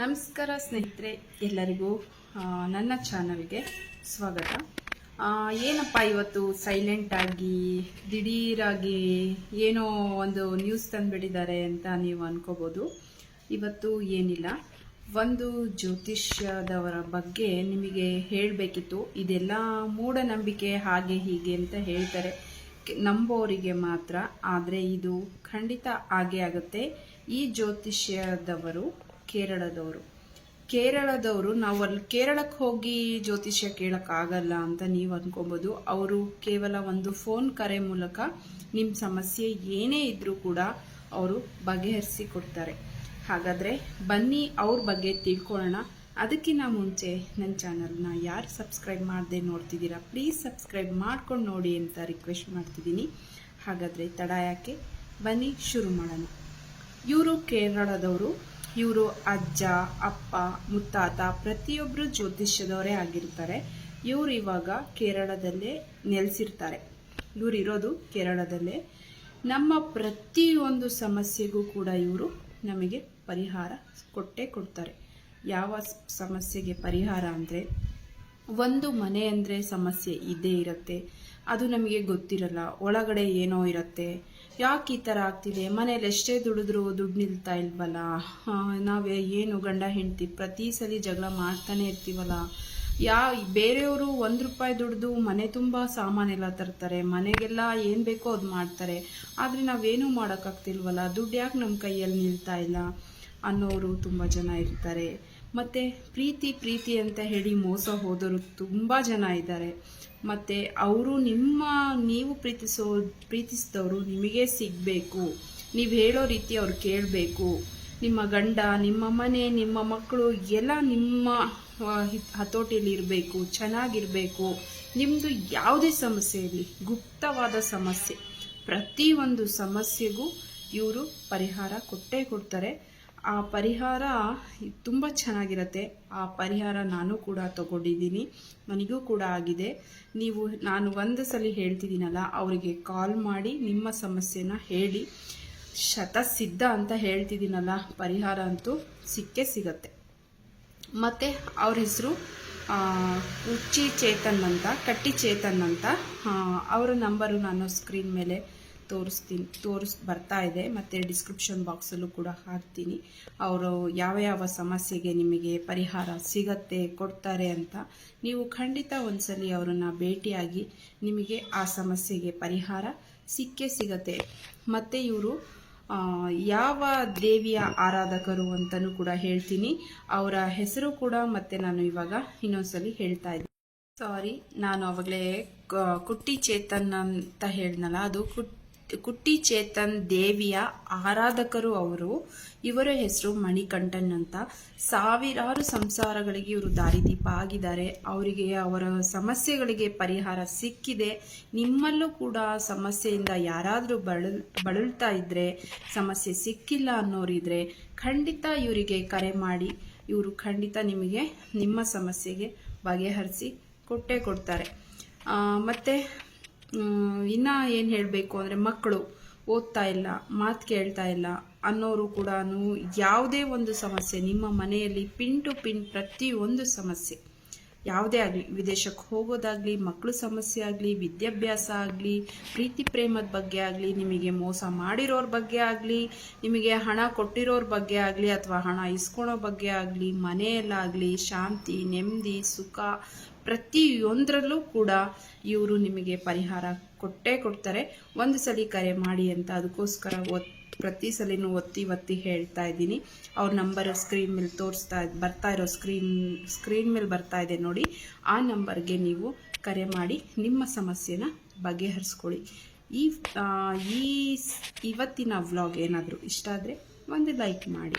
ನಮಸ್ಕಾರ ಸ್ನೇಹಿತರೆ, ಎಲ್ಲರಿಗೂ ನನ್ನ ಚಾನಲ್ಗೆ ಸ್ವಾಗತ. ಏನಪ್ಪ ಇವತ್ತು ಸೈಲೆಂಟ್ ಆಗಿ, ದಿಢೀರಾಗಿ ಏನೋ ಒಂದು ನ್ಯೂಸ್ ತಂದುಬಿಟ್ಟಿದ್ದಾರೆ ಅಂತ ನೀವು ಅನ್ಕೋಬೋದು. ಇವತ್ತು ಏನಿಲ್ಲ. ಒಂದು ಜ್ಯೋತಿಷ್ಯದವರ ಬಗ್ಗೆ ನಿಮಗೆ ಹೇಳಬೇಕಿತ್ತು. ಇದೆಲ್ಲ ಮೂಢನಂಬಿಕೆ ಹಾಗೆ ಹೀಗೆ ಅಂತ ಹೇಳ್ತಾರೆ. ನಂಬೋರಿಗೆ ಮಾತ್ರ. ಆದರೆ ಇದು ಖಂಡಿತ ಹಾಗೆ ಆಗುತ್ತೆ. ಈ ಜ್ಯೋತಿಷ್ಯದವರು ಕೇರಳದವರು. ಕೇರಳದವರು, ನಾವು ಅಲ್ಲಿ ಕೇರಳಕ್ಕೆ ಹೋಗಿ ಜ್ಯೋತಿಷ್ಯ ಕೇಳೋಕ್ಕಾಗಲ್ಲ ಅಂತ ನೀವು ಅನ್ಕೊಬೋದು. ಅವರು ಕೇವಲ ಒಂದು ಫೋನ್ ಕರೆ ಮೂಲಕ ನಿಮ್ಮ ಸಮಸ್ಯೆ ಏನೇ ಇದ್ರೂ ಕೂಡ ಅವರು ಬಗೆಹರಿಸಿ ಕೊಡ್ತಾರೆ. ಹಾಗಾದರೆ ಬನ್ನಿ ಅವ್ರ ಬಗ್ಗೆ ತಿಳ್ಕೊಳ್ಳೋಣ. ಅದಕ್ಕಿಂತ ಮುಂಚೆ ನನ್ನ ಚಾನಲ್ನ ಯಾರು ಸಬ್ಸ್ಕ್ರೈಬ್ ಮಾಡದೆ ನೋಡ್ತಿದ್ದೀರಾ, ಪ್ಲೀಸ್ ಸಬ್ಸ್ಕ್ರೈಬ್ ಮಾಡ್ಕೊಂಡು ನೋಡಿ ಅಂತ ರಿಕ್ವೆಸ್ಟ್ ಮಾಡ್ತಿದ್ದೀನಿ. ಹಾಗಾದರೆ ತಡ ಯಾಕೆ? ಬನ್ನಿ ಶುರು ಮಾಡೋಣ. ಇವರು ಕೇರಳದವರು. ಇವರು ಅಜ್ಜ, ಅಪ್ಪ, ಮುತ್ತಾತ ಪ್ರತಿಯೊಬ್ಬರು ಜ್ಯೋತಿಷ್ಯದವರೇ ಆಗಿರ್ತಾರೆ. ಇವರು ಇವಾಗ ಕೇರಳದಲ್ಲೇ ನೆಲೆಸಿರ್ತಾರೆ. ಇವರು ಇರೋದು ಕೇರಳದಲ್ಲೇ. ನಮ್ಮ ಪ್ರತಿಯೊಂದು ಸಮಸ್ಯೆಗೂ ಕೂಡ ಇವರು ನಮಗೆ ಪರಿಹಾರ ಕೊಟ್ಟೇ ಕೊಡ್ತಾರೆ. ಯಾವ ಸಮಸ್ಯೆಗೆ ಪರಿಹಾರ ಅಂದರೆ ಒಂದು ಮನೆ ಅಂದರೆ ಸಮಸ್ಯೆ ಇದ್ದೇ ಇರುತ್ತೆ. ಅದು ನಮಗೆ ಗೊತ್ತಿರಲ್ಲ. ಒಳಗಡೆ ಏನೋ ಇರುತ್ತೆ. ಯಾಕೆ ಈ ಥರ ಆಗ್ತಿದೆ? ಮನೇಲಿ ಎಷ್ಟೇ ದುಡಿದ್ರು ದುಡ್ಡು ನಿಲ್ತಾ ಇಲ್ವಲ್ಲ? ನಾವೇ ಏನು ಗಂಡ ಹೆಂಡ್ತಿ ಪ್ರತಿ ಸಲ ಜಗಳ ಮಾಡ್ತಾನೆ ಇರ್ತೀವಲ್ಲ? ಯಾ, ಬೇರೆಯವರು ಒಂದು ರೂಪಾಯಿ ದುಡ್ದು ಮನೆ ತುಂಬ ಸಾಮಾನೆಲ್ಲ ತರ್ತಾರೆ. ಮನೆಗೆಲ್ಲ ಏನು ಬೇಕೋ ಅದು ಮಾಡ್ತಾರೆ. ಆದರೆ ನಾವೇನೂ ಮಾಡೋಕ್ಕಾಗ್ತಿಲ್ವಲ್ಲ ದುಡ್ಡು ಯಾಕೆ ನಮ್ಮ ಕೈಯಲ್ಲಿ ನಿಲ್ತಾ ಇಲ್ಲ ಅನ್ನೋರು ತುಂಬ ಜನ ಇರ್ತಾರೆ. ಮತ್ತು ಪ್ರೀತಿ ಪ್ರೀತಿ ಅಂತ ಹೇಳಿ ಮೋಸ ಹೋದವರು ತುಂಬ ಜನ ಇದ್ದಾರೆ. ಮತ್ತು ಅವರು ನಿಮ್ಮ, ನೀವು ಪ್ರೀತಿಸೋ, ಪ್ರೀತಿಸಿದವರು ನಿಮಗೆ ಸಿಗಬೇಕು. ನೀವು ಹೇಳೋ ರೀತಿ ಅವ್ರು ಕೇಳಬೇಕು. ನಿಮ್ಮ ಗಂಡ, ನಿಮ್ಮ ಮನೆ, ನಿಮ್ಮ ಮಕ್ಕಳು ಎಲ್ಲ ನಿಮ್ಮ ಇರಬೇಕು, ಚೆನ್ನಾಗಿರಬೇಕು. ನಿಮ್ಮದು ಯಾವುದೇ ಸಮಸ್ಯೆ ಇರಲಿ, ಗುಪ್ತವಾದ ಸಮಸ್ಯೆ. ಪ್ರತಿಯೊಂದು ಸಮಸ್ಯೆಗೂ ಇವರು ಪರಿಹಾರ ಕೊಟ್ಟೇ ಕೊಡ್ತಾರೆ. ಆ ಪರಿಹಾರ ತುಂಬ ಚೆನ್ನಾಗಿರುತ್ತೆ. ಆ ಪರಿಹಾರ ನಾನು ಕೂಡ ತಗೊಂಡಿದ್ದೀನಿ. ನನಗೂ ಕೂಡ ಆಗಿದೆ. ನೀವು, ನಾನು ಒಂದು ಸಲ ಹೇಳ್ತಿದ್ದೀನಲ್ಲ, ಅವರಿಗೆ ಕಾಲ್ ಮಾಡಿ ನಿಮ್ಮ ಸಮಸ್ಯೆನ ಹೇಳಿ. ಶತಸಿದ್ಧ ಅಂತ ಹೇಳ್ತಿದ್ದೀನಲ್ಲ, ಪರಿಹಾರ ಅಂತೂ ಸಿಕ್ಕೇ ಸಿಗತ್ತೆ. ಮತ್ತು ಅವ್ರ ಹೆಸರು ಉಚ್ಚಿ ಚೇತನ್ ಅಂತ, ಕಟ್ಟಿ ಚೇತನ್ ಅಂತ ಅವರ ನಂಬರು ನಾನು ಸ್ಕ್ರೀನ್ ಮೇಲೆ ತೋರಿಸ್ತೀನಿ, ತೋರಿಸ್, ಬರ್ತಾ ಇದೆ. ಮತ್ತು ಡಿಸ್ಕ್ರಿಪ್ಷನ್ ಬಾಕ್ಸಲ್ಲೂ ಕೂಡ ಹಾಕ್ತೀನಿ. ಅವರು ಯಾವ ಯಾವ ಸಮಸ್ಯೆಗೆ ನಿಮಗೆ ಪರಿಹಾರ ಸಿಗತ್ತೆ, ಕೊಡ್ತಾರೆ ಅಂತ ನೀವು ಖಂಡಿತ ಒಂದ್ಸಲಿ ಅವರನ್ನು ಭೇಟಿಯಾಗಿ ನಿಮಗೆ ಆ ಸಮಸ್ಯೆಗೆ ಪರಿಹಾರ ಸಿಕ್ಕೇ ಸಿಗತ್ತೆ. ಮತ್ತು ಇವರು ಯಾವ ದೇವಿಯ ಆರಾಧಕರು ಅಂತಲೂ ಕೂಡ ಹೇಳ್ತೀನಿ. ಅವರ ಹೆಸರು ಕೂಡ ಮತ್ತೆ ನಾನು ಇವಾಗ ಇನ್ನೊಂದ್ಸಲಿ ಹೇಳ್ತಾ ಇದ್ದೀನಿ ಸಾರಿ ನಾನು ಅವಾಗಲೇ ಕುಟ್ಟಿ ಚೇತನ್ ಅಂತ ಹೇಳ್ನಲ್ಲ ಅದು ಕುಟ್ ಕುಟ್ಟಿ ಚೇತನ್ ದೇವಿಯ ಆರಾಧಕರು ಅವರು. ಇವರ ಹೆಸರು ಮಣಿಕಂಠನ್ ಅಂತ. ಸಾವಿರಾರು ಸಂಸಾರಗಳಿಗೆ ಇವರು ದಾರಿದೀಪ ಆಗಿದ್ದಾರೆ. ಅವರಿಗೆ, ಅವರ ಸಮಸ್ಯೆಗಳಿಗೆ ಪರಿಹಾರ ಸಿಕ್ಕಿದೆ. ನಿಮ್ಮಲ್ಲೂ ಕೂಡ ಸಮಸ್ಯೆಯಿಂದ ಯಾರಾದರೂ ಬಳಲ್ ಬಳಲ್ತಾ ಇದ್ದರೆ ಸಮಸ್ಯೆ ಸಿಕ್ಕಿಲ್ಲ ಅನ್ನೋರಿದ್ರೆ ಖಂಡಿತ ಇವರಿಗೆ ಕರೆ ಮಾಡಿ. ಇವರು ಖಂಡಿತ ನಿಮಗೆ, ನಿಮ್ಮ ಸಮಸ್ಯೆಗೆ ಬಗೆಹರಿಸಿ ಕೊಟ್ಟೇ ಕೊಡ್ತಾರೆ. ಮತ್ತು ಇನ್ನ ಏನು ಹೇಳಬೇಕು ಅಂದರೆ ಮಕ್ಕಳು ಓದ್ತಾ ಇಲ್ಲ, ಮಾತು ಕೇಳ್ತಾ ಇಲ್ಲ ಅನ್ನೋರು ಕೂಡ ಯಾವುದೇ ಒಂದು ಸಮಸ್ಯೆ, ನಿಮ್ಮ ಮನೆಯಲ್ಲಿ ಪಿನ್ ಟು ಪಿನ್ ಪ್ರತಿಯೊಂದು ಸಮಸ್ಯೆ. ಯಾವುದೇ ಆಗಲಿ, ವಿದೇಶಕ್ಕೆ ಹೋಗೋದಾಗಲಿ ಮಕ್ಕಳು ಸಮಸ್ಯೆ ಆಗಲಿ, ವಿದ್ಯಾಭ್ಯಾಸ ಆಗಲಿ, ಪ್ರೀತಿ ಪ್ರೇಮದ ಬಗ್ಗೆ ಆಗಲಿ, ನಿಮಗೆ ಮೋಸ ಮಾಡಿರೋರ ಬಗ್ಗೆ ಆಗಲಿ, ನಿಮಗೆ ಹಣ ಕೊಟ್ಟಿರೋರ ಬಗ್ಗೆ ಆಗಲಿ, ಅಥವಾ ಹಣ ಇಸ್ಕೊಳೋ ಬಗ್ಗೆ ಆಗಲಿ, ಮನೆಯಲ್ಲಾಗಲಿ, ಶಾಂತಿ, ನೆಮ್ಮದಿ, ಸುಖ ಪ್ರತಿಯೊಂದರಲ್ಲೂ ಕೂಡ ಇವರು ನಿಮಗೆ ಪರಿಹಾರ ಕೊಟ್ಟೇ ಕೊಡ್ತಾರೆ. ಒಂದು ಸಲ ಕರೆ ಮಾಡಿ ಅಂತ ಅದಕ್ಕೋಸ್ಕರ ಒತ್, ಪ್ರತಿ ಸಲನೂ ಒತ್ತಿ ಒತ್ತಿ ಹೇಳ್ತಾ ಇದ್ದೀನಿ. ಅವ್ರ ನಂಬರ್ ಸ್ಕ್ರೀನ್ ಮೇಲೆ ತೋರಿಸ್ತಾ ಬರ್ತಾ ಇರೋ ಸ್ಕ್ರೀನ್ ಸ್ಕ್ರೀನ್ ಮೇಲೆ ಬರ್ತಾ ಇದೆ ನೋಡಿ. ಆ ನಂಬರ್ಗೆ ನೀವು ಕರೆ ಮಾಡಿ ನಿಮ್ಮ ಸಮಸ್ಯೆನ ಬಗೆಹರಿಸ್ಕೊಳ್ಳಿ. ಈ ಈ ಇವತ್ತಿನ ವ್ಲಾಗ್ ಏನಾದರೂ ಇಷ್ಟ ಆದರೆ ಒಂದು ಲೈಕ್ ಮಾಡಿ.